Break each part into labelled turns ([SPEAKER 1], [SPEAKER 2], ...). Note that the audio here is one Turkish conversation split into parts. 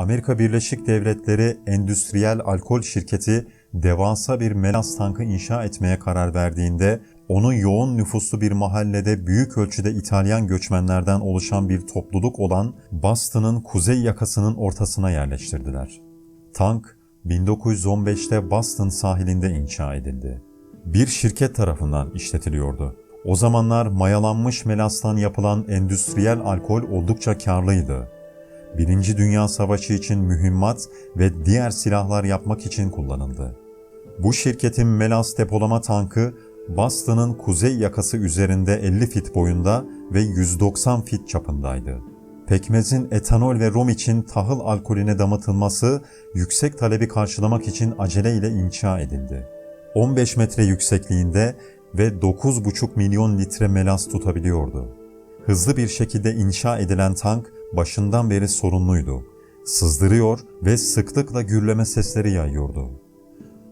[SPEAKER 1] Amerika Birleşik Devletleri Endüstriyel Alkol Şirketi devasa bir melas tankı inşa etmeye karar verdiğinde onu yoğun nüfuslu bir mahallede büyük ölçüde İtalyan göçmenlerden oluşan bir topluluk olan Boston'ın kuzey yakasının ortasına yerleştirdiler. Tank 1915'te Boston sahilinde inşa edildi. Bir şirket tarafından işletiliyordu. O zamanlar mayalanmış melastan yapılan endüstriyel alkol oldukça karlıydı. Birinci Dünya Savaşı için mühimmat ve diğer silahlar yapmak için kullanıldı. Bu şirketin melas depolama tankı Boston'ın kuzey yakası üzerinde 50 fit boyunda ve 190 fit çapındaydı. Pekmezin etanol ve rom için tahıl alkolüne damıtılması yüksek talebi karşılamak için aceleyle inşa edildi. 15 metre yüksekliğinde ve 9,5 milyon litre melas tutabiliyordu. Hızlı bir şekilde inşa edilen tank başından beri sorunluydu. Sızdırıyor ve sıklıkla gürleme sesleri yayıyordu.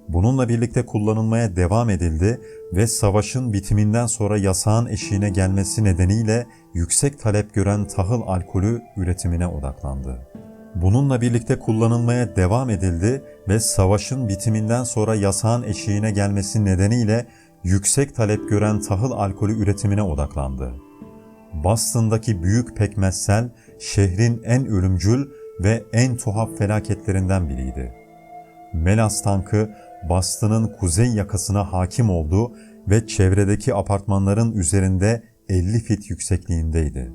[SPEAKER 1] Bununla birlikte kullanılmaya devam edildi ve savaşın bitiminden sonra yasağın eşiğine gelmesi nedeniyle yüksek talep gören tahıl alkolü üretimine odaklandı. Bununla birlikte kullanılmaya devam edildi ve savaşın bitiminden sonra yasağın eşiğine gelmesi nedeniyle yüksek talep gören tahıl alkolü üretimine odaklandı. Boston'daki büyük pekmezsel şehrin en ölümcül ve en tuhaf felaketlerinden biriydi. Melas tankı Boston'ın kuzey yakasına hakim oldu ve çevredeki apartmanların üzerinde 50 fit yüksekliğindeydi.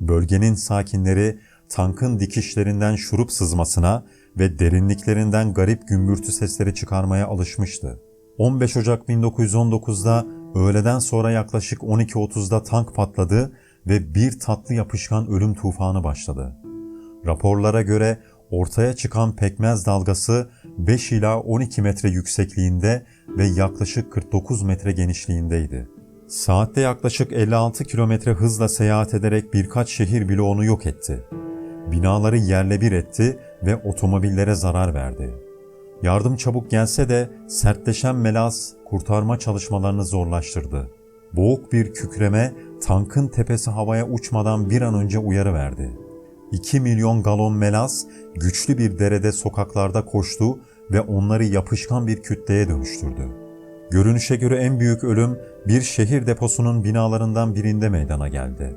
[SPEAKER 1] Bölgenin sakinleri tankın dikişlerinden şurup sızmasına ve derinliklerinden garip gümbürtü sesleri çıkarmaya alışmıştı. 15 Ocak 1919'da öğleden sonra yaklaşık 12.30'da tank patladı ve bir tatlı yapışkan ölüm tufanı başladı. Raporlara göre ortaya çıkan pekmez dalgası 5 ila 12 metre yüksekliğinde ve yaklaşık 49 metre genişliğindeydi. Saatte yaklaşık 56 kilometre hızla seyahat ederek birkaç şehir bloğunu yok etti. Binaları yerle bir etti ve otomobillere zarar verdi. Yardım çabuk gelse de sertleşen melas kurtarma çalışmalarını zorlaştırdı. Boğuk bir kükreme tankın tepesi havaya uçmadan bir an önce uyarı verdi. 2 milyon galon melas güçlü bir derede sokaklarda koştu ve onları yapışkan bir kütleye dönüştürdü. Görünüşe göre en büyük ölüm bir şehir deposunun binalarından birinde meydana geldi.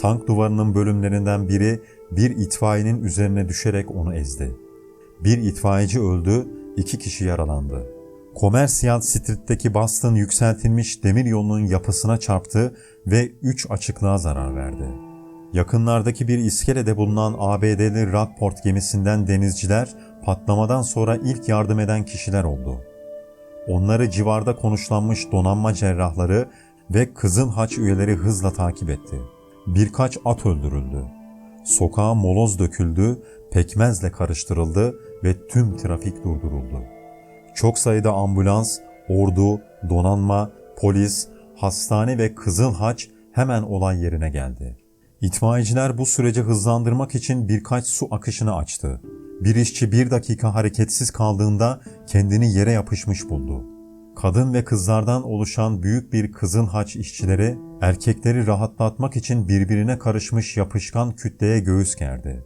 [SPEAKER 1] Tank duvarının bölümlerinden biri bir itfaiyenin üzerine düşerek onu ezdi. Bir itfaiyeci öldü, iki kişi yaralandı. Commercial Street'teki Boston yükseltilmiş demir yolunun yapısına çarptı ve üç açıklığa zarar verdi. Yakınlardaki bir iskelede bulunan ABD'li Rockport gemisinden denizciler patlamadan sonra ilk yardım eden kişiler oldu. Onları civarda konuşlanmış donanma cerrahları ve Kızıl Haç üyeleri hızla takip etti. Birkaç at öldürüldü. Sokağa moloz döküldü, pekmezle karıştırıldı ve tüm trafik durduruldu. Çok sayıda ambulans, ordu, donanma, polis, hastane ve Kızıl Haç hemen olay yerine geldi. İtfaiyeciler bu süreci hızlandırmak için birkaç su akışını açtı. Bir işçi bir dakika hareketsiz kaldığında kendini yere yapışmış buldu. Kadın ve kızlardan oluşan büyük bir Kızıl Haç işçileri erkekleri rahatlatmak için birbirine karışmış yapışkan kütleye göğüs gerdi.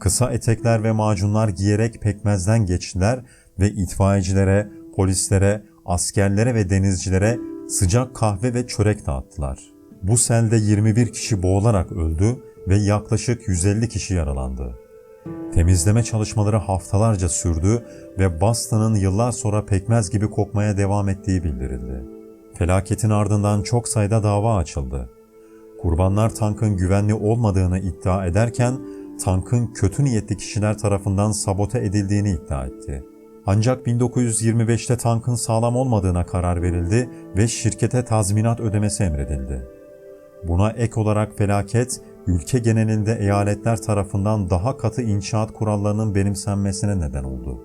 [SPEAKER 1] Kısa etekler ve macunlar giyerek pekmezden geçtiler ve itfaiyecilere, polislere, askerlere ve denizcilere sıcak kahve ve çörek dağıttılar. Bu selde 21 kişi boğularak öldü ve yaklaşık 150 kişi yaralandı. Temizleme çalışmaları haftalarca sürdü ve Boston'ın yıllar sonra pekmez gibi kokmaya devam ettiği bildirildi. Felaketin ardından çok sayıda dava açıldı. Kurbanlar tankın güvenli olmadığını iddia ederken tankın kötü niyetli kişiler tarafından sabote edildiğini iddia etti. Ancak 1925'te tankın sağlam olmadığına karar verildi ve şirkete tazminat ödemesi emredildi. Buna ek olarak felaket, ülke genelinde eyaletler tarafından daha katı inşaat kurallarının benimsenmesine neden oldu.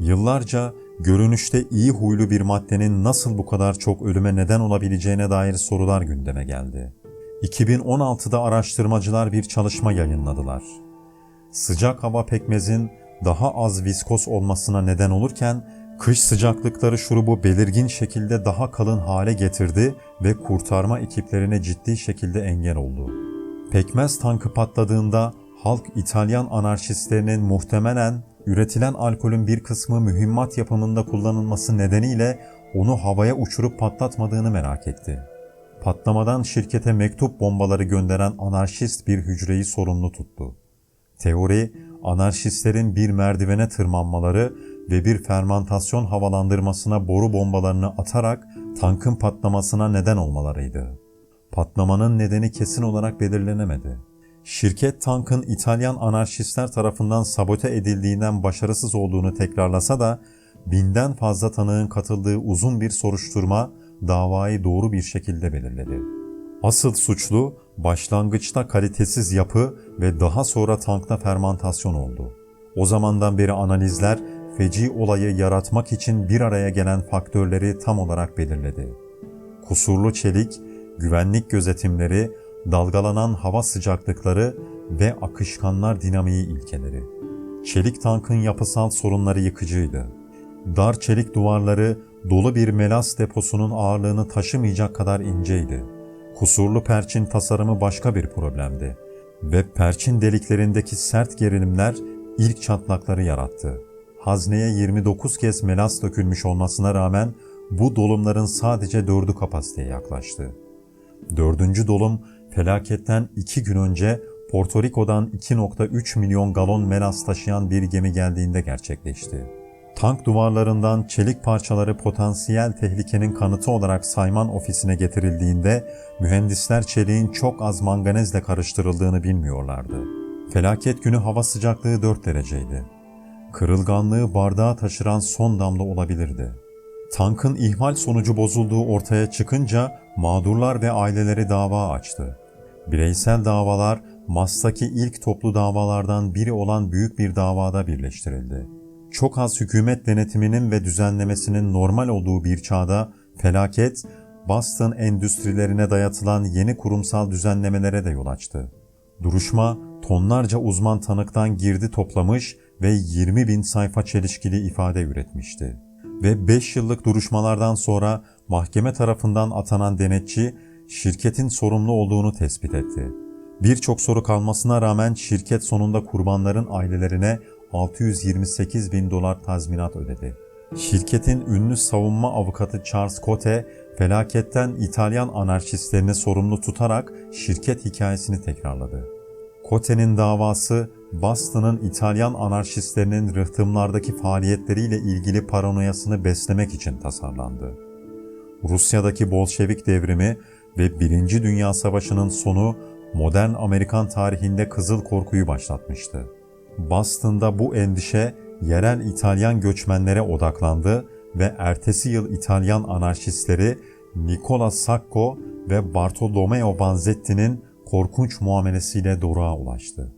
[SPEAKER 1] Yıllarca görünüşte iyi huylu bir maddenin nasıl bu kadar çok ölüme neden olabileceğine dair sorular gündeme geldi. 2016'da araştırmacılar bir çalışma yayınladılar. Sıcak hava pekmezin daha az viskos olmasına neden olurken kış sıcaklıkları şurubu belirgin şekilde daha kalın hale getirdi ve kurtarma ekiplerine ciddi şekilde engel oldu. Pekmez tankı patladığında halk İtalyan anarşistlerinin muhtemelen üretilen alkolün bir kısmı mühimmat yapımında kullanılması nedeniyle onu havaya uçurup patlatmadığını merak etti. Patlamadan şirkete mektup bombaları gönderen anarşist bir hücreyi sorumlu tuttu. Teori, anarşistlerin bir merdivene tırmanmaları ve bir fermantasyon havalandırmasına boru bombalarını atarak tankın patlamasına neden olmalarıydı. Patlamanın nedeni kesin olarak belirlenemedi. Şirket tankın İtalyan anarşistler tarafından sabote edildiğinden başarısız olduğunu tekrarlasa da binden fazla tanığın katıldığı uzun bir soruşturma davayı doğru bir şekilde belirledi. Asıl suçlu başlangıçta kalitesiz yapı ve daha sonra tankta fermantasyon oldu. O zamandan beri analizler feci olayı yaratmak için bir araya gelen faktörleri tam olarak belirledi. Kusurlu çelik, güvenlik gözetimleri, dalgalanan hava sıcaklıkları ve akışkanlar dinamiği ilkeleri. Çelik tankın yapısal sorunları yıkıcıydı. Dar çelik duvarları dolu bir melas deposunun ağırlığını taşımayacak kadar inceydi. Kusurlu perçin tasarımı başka bir problemdi ve perçin deliklerindeki sert gerilimler ilk çatlakları yarattı. Hazneye 29 kez melas dökülmüş olmasına rağmen bu dolumların sadece dördü kapasiteye yaklaştı. Dördüncü dolum felaketten iki gün önce Porto Rico'dan 2.3 milyon galon melas taşıyan bir gemi geldiğinde gerçekleşti. Tank duvarlarından çelik parçaları potansiyel tehlikenin kanıtı olarak Sayman ofisine getirildiğinde mühendisler çeliğin çok az manganezle karıştırıldığını bilmiyorlardı. Felaket günü hava sıcaklığı 4 dereceydi. Kırılganlığı bardağa taşıran son damla olabilirdi. Tankın ihmal sonucu bozulduğu ortaya çıkınca mağdurlar ve aileleri dava açtı. Bireysel davalar Mas'taki ilk toplu davalardan biri olan büyük bir davada birleştirildi. Çok az hükümet denetiminin ve düzenlemesinin normal olduğu bir çağda felaket, Boston endüstrilerine dayatılan yeni kurumsal düzenlemelere de yol açtı. Duruşma, tonlarca uzman tanıktan girdi toplamış ve 20 bin sayfa çelişkili ifade üretmişti. Ve 5 yıllık duruşmalardan sonra mahkeme tarafından atanan denetçi, şirketin sorumlu olduğunu tespit etti. Birçok soru kalmasına rağmen şirket sonunda kurbanların ailelerine 628 bin dolar tazminat ödedi. Şirketin ünlü savunma avukatı Charles Cote, felaketten İtalyan anarşistlerini sorumlu tutarak şirket hikayesini tekrarladı. Cote'nin davası, Boston'ın İtalyan anarşistlerinin rıhtımlardaki faaliyetleriyle ilgili paranoyasını beslemek için tasarlandı. Rusya'daki Bolşevik devrimi ve Birinci Dünya Savaşı'nın sonu modern Amerikan tarihinde kızıl korkuyu başlatmıştı. Boston'da bu endişe yerel İtalyan göçmenlere odaklandı ve ertesi yıl İtalyan anarşistleri Nicola Sacco ve Bartolomeo Vanzetti'nin korkunç muamelesiyle doruğa ulaştı.